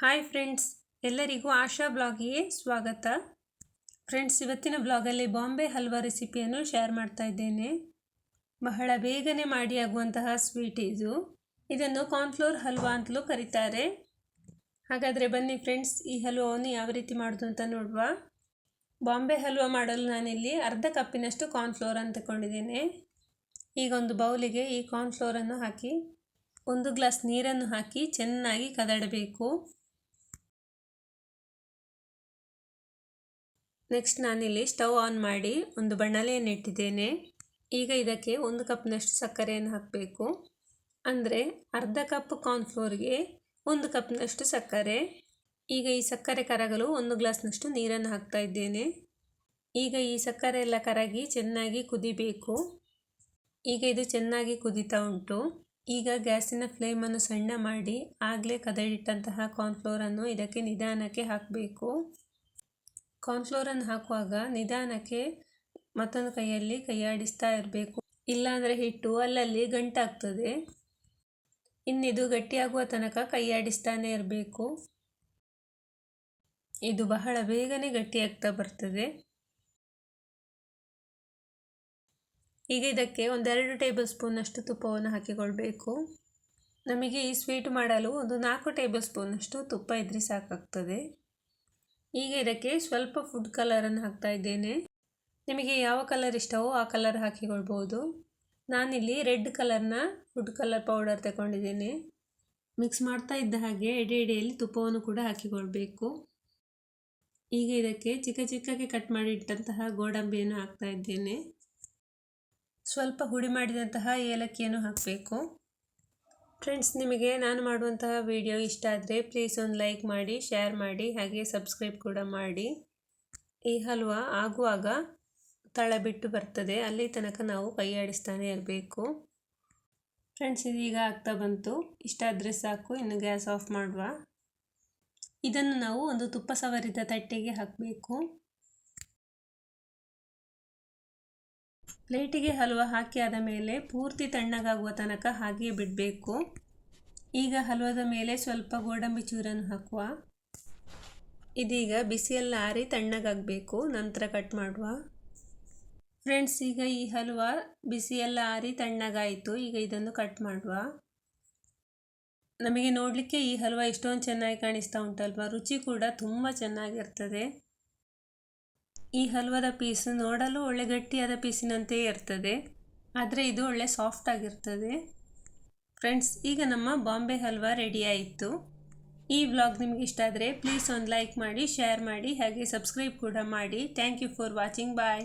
Hi friends ಎಲ್ಲರಿಗೂ ಆಶಾ ಬ್ಲಾಗಿಗೆ ಸ್ವಾಗತ. Friends ಇವತ್ತಿನ ಬ್ಲಾಗಲ್ಲಿ ಬಾಂಬೆ ಹಲ್ವಾ ರೆಸಿಪಿಯನ್ನು ಶೇರ್ ಮಾಡ್ತಾ ಇದ್ದೇನೆ. ಬಹಳ ಬೇಗನೆ ಮಾಡಿ ಆಗುವಂತಹ ಸ್ವೀಟ್ ಇದು. ಇದನ್ನು ಕಾರ್ನ್ಫ್ಲೋರ್ ಹಲ್ವಾ ಅಂತಲೂ ಕರೀತಾರೆ. ಹಾಗಾದರೆ ಬನ್ನಿ ಫ್ರೆಂಡ್ಸ್ ಈ ಹಲ್ವಾವನ್ನು ಯಾವ ರೀತಿ ಮಾಡೋದು ಅಂತ ನೋಡುವ. ಬಾಂಬೆ ಹಲ್ವಾ ಮಾಡಲು ನಾನಿಲ್ಲಿ ಅರ್ಧ ಕಪ್ಪಿನಷ್ಟು ಕಾರ್ನ್ಫ್ಲೋರ್ ಅಂತ ತಗೊಂಡಿದ್ದೇನೆ. ಈಗ ಒಂದು ಬೌಲಿಗೆ ಈ ಕಾರ್ನ್ಫ್ಲೋರನ್ನು ಹಾಕಿ, ಒಂದು ಗ್ಲಾಸ್ ನೀರನ್ನು ಹಾಕಿ ಚೆನ್ನಾಗಿ ಕದಡಬೇಕು. ನೆಕ್ಸ್ಟ್ ನಾನಿಲ್ಲಿ ಸ್ಟವ್ ಆನ್ ಮಾಡಿ ಒಂದು ಬಣ್ಣಲೆಯನ್ನು ಇಟ್ಟಿದ್ದೇನೆ. ಈಗ ಇದಕ್ಕೆ ಒಂದು ಕಪ್ನಷ್ಟು ಸಕ್ಕರೆಯನ್ನು ಹಾಕಬೇಕು. ಅಂದರೆ ಅರ್ಧ ಕಪ್ ಕಾರ್ನ್ಫ್ಲೋರ್ಗೆ ಒಂದು ಕಪ್ನಷ್ಟು ಸಕ್ಕರೆ. ಈಗ ಈ ಸಕ್ಕರೆ ಕರಗಲು ಒಂದು ಗ್ಲಾಸ್ನಷ್ಟು ನೀರನ್ನು ಹಾಕ್ತಾ ಇದ್ದೇನೆ. ಈಗ ಈ ಸಕ್ಕರೆ ಎಲ್ಲ ಕರಗಿ ಚೆನ್ನಾಗಿ ಕುದಿಬೇಕು. ಈಗ ಇದು ಚೆನ್ನಾಗಿ ಕುದೀತಾ ಉಂಟು. ಈಗ ಗ್ಯಾಸಿನ ಫ್ಲೇಮನ್ನು ಸಣ್ಣ ಮಾಡಿ ಆಗಲೇ ಕದಡಿಟ್ಟಂತಹ ಕಾರ್ನ್ಫ್ಲೋರನ್ನು ಇದಕ್ಕೆ ನಿಧಾನಕ್ಕೆ ಹಾಕಬೇಕು. ಕಾರ್ನ್ಫ್ಲೋರನ್ನು ಹಾಕುವಾಗ ನಿಧಾನಕ್ಕೆ ಮತ್ತೊಂದು ಕೈಯಲ್ಲಿ ಕೈಯಾಡಿಸ್ತಾ ಇರಬೇಕು. ಇಲ್ಲಾಂದರೆ ಹಿಟ್ಟು ಅಲ್ಲಲ್ಲಿ ಗಂಟಾಗ್ತದೆ. ಇನ್ನಿದು ಗಟ್ಟಿಯಾಗುವ ತನಕ ಕೈಯಾಡಿಸ್ತಾನೆ ಇರಬೇಕು. ಇದು ಬಹಳ ಬೇಗನೆ ಗಟ್ಟಿಯಾಗ್ತಾ ಬರ್ತದೆ. ಈಗ ಇದಕ್ಕೆ ಒಂದೆರಡು ಟೇಬಲ್ ಸ್ಪೂನಷ್ಟು ತುಪ್ಪವನ್ನು ಹಾಕಿಕೊಳ್ಬೇಕು. ನಮಗೆ ಈ ಸ್ವೀಟ್ ಮಾಡಲು ಒಂದು ನಾಲ್ಕು ಟೇಬಲ್ ಸ್ಪೂನಷ್ಟು ತುಪ್ಪ ಇದ್ರೆ ಸಾಕಾಗ್ತದೆ. ಈಗ ಇದಕ್ಕೆ ಸ್ವಲ್ಪ ಫುಡ್ ಕಲರನ್ನು ಹಾಕ್ತಾ ಇದ್ದೇನೆ. ನಿಮಗೆ ಯಾವ ಕಲರ್ ಇಷ್ಟವೋ ಆ ಕಲರ್ ಹಾಕಿಕೊಳ್ಬೋದು. ನಾನಿಲ್ಲಿ ರೆಡ್ ಕಲರ್ನ ಫುಡ್ ಕಲರ್ ಪೌಡರ್ ತಗೊಂಡಿದ್ದೇನೆ ಮಿಕ್ಸ್ ಮಾಡ್ತಾ ಇದ್ದ ಹಾಗೆ ಎಡೆ ಎಡೆಯಲ್ಲಿ ತುಪ್ಪವನ್ನು ಕೂಡ ಹಾಕಿಕೊಳ್ಬೇಕು. ಈಗ ಇದಕ್ಕೆ ಚಿಕ್ಕ ಚಿಕ್ಕಗೆ ಕಟ್ ಮಾಡಿ ಇಟ್ಟಂತಹ ಗೋಡಂಬಿಯನ್ನು ಹಾಕ್ತಾ ಇದ್ದೇನೆ. ಸ್ವಲ್ಪ ಹುಡಿ ಮಾಡಿದಂತಹ ಏಲಕ್ಕಿಯನ್ನು ಹಾಕಬೇಕು. ಫ್ರೆಂಡ್ಸ್, ನಿಮಗೆ ನಾನು ಮಾಡುವಂತಹ ವಿಡಿಯೋ ಇಷ್ಟ ಆದರೆ ಪ್ಲೀಸ್ ಒಂದು ಲೈಕ್ ಮಾಡಿ ಶೇರ್ ಮಾಡಿ, ಹಾಗೆ ಸಬ್ಸ್ಕ್ರೈಬ್ ಕೂಡ ಮಾಡಿ. ಈ ಹಲ್ವಾ ಆಗುವಾಗ ತಳ ಬಿಟ್ಟು ಬರ್ತದೆ. ಅಲ್ಲಿ ತನಕ ನಾವು ಕೈಯಾಡಿಸ್ತಾನೆ ಇರಬೇಕು. ಫ್ರೆಂಡ್ಸ್, ಇದೀಗ ಆಗ್ತಾ ಬಂತು. ಇಷ್ಟ ಆದರೆ ಸಾಕು, ಇನ್ನು ಗ್ಯಾಸ್ ಆಫ್ ಮಾಡುವ. ಇದನ್ನು ನಾವು ಒಂದು ತುಪ್ಪ ಸವರಿದ ತಟ್ಟೆಗೆ ಹಾಕಬೇಕು. ಪ್ಲೇಟಿಗೆ ಹಲ್ವ ಹಾಕಿ ಆದ ಮೇಲೆ ಪೂರ್ತಿ ತಣ್ಣಗಾಗುವ ತನಕ ಹಾಗೆ ಬಿಡಬೇಕು. ಈಗ ಹಲ್ವದ ಮೇಲೆ ಸ್ವಲ್ಪ ಗೋಡಂಬಿ ಚೂರನ್ನು ಹಾಕುವ. ಇದೀಗ ಬಿಸಿಯಲ್ಲಿ ಆರಿ ತಣ್ಣಗಾಗಬೇಕು. ನಂತರ ಕಟ್ ಮಾಡುವ. ಫ್ರೆಂಡ್ಸ್, ಈಗ ಈ ಹಲ್ವ ಬಿಸಿಯೆಲ್ಲ ಆರಿ ತಣ್ಣಗಾಯಿತು. ಈಗ ಇದನ್ನು ಕಟ್ ಮಾಡುವ. ನಮಗೆ ನೋಡಲಿಕ್ಕೆ ಈ ಹಲ್ವ ಎಷ್ಟೊಂದು ಚೆನ್ನಾಗಿ ಕಾಣಿಸ್ತಾ ಉಂಟಲ್ವ? ರುಚಿ ಕೂಡ ತುಂಬ ಚೆನ್ನಾಗಿರ್ತದೆ. ಈ ಹಲ್ವದ ಪೀಸ್ ನೋಡಲು ಒಳ್ಳೆ ಗಟ್ಟಿಯಾದ ಪೀಸಿನಂತೆಯೇ ಇರ್ತದೆ. ಆದರೆ ಇದು ಒಳ್ಳೆ ಸಾಫ್ಟ್ ಆಗಿರ್ತದೆ. ಫ್ರೆಂಡ್ಸ್ ಈಗ ನಮ್ಮ ಬಾಂಬೆ ಹಲ್ವಾ ರೆಡಿ ಆಯಿತು. ಈ ವ್ಲಾಗ್ ನಿಮಗೆ ಇಷ್ಟ ಆದರೆ ಪ್ಲೀಸ್ ಒಂದು ಲೈಕ್ ಮಾಡಿ ಶೇರ್ ಮಾಡಿ, ಹಾಗೆ ಸಬ್ಸ್ಕ್ರೈಬ್ ಕೂಡ ಮಾಡಿ. Thank you for watching bye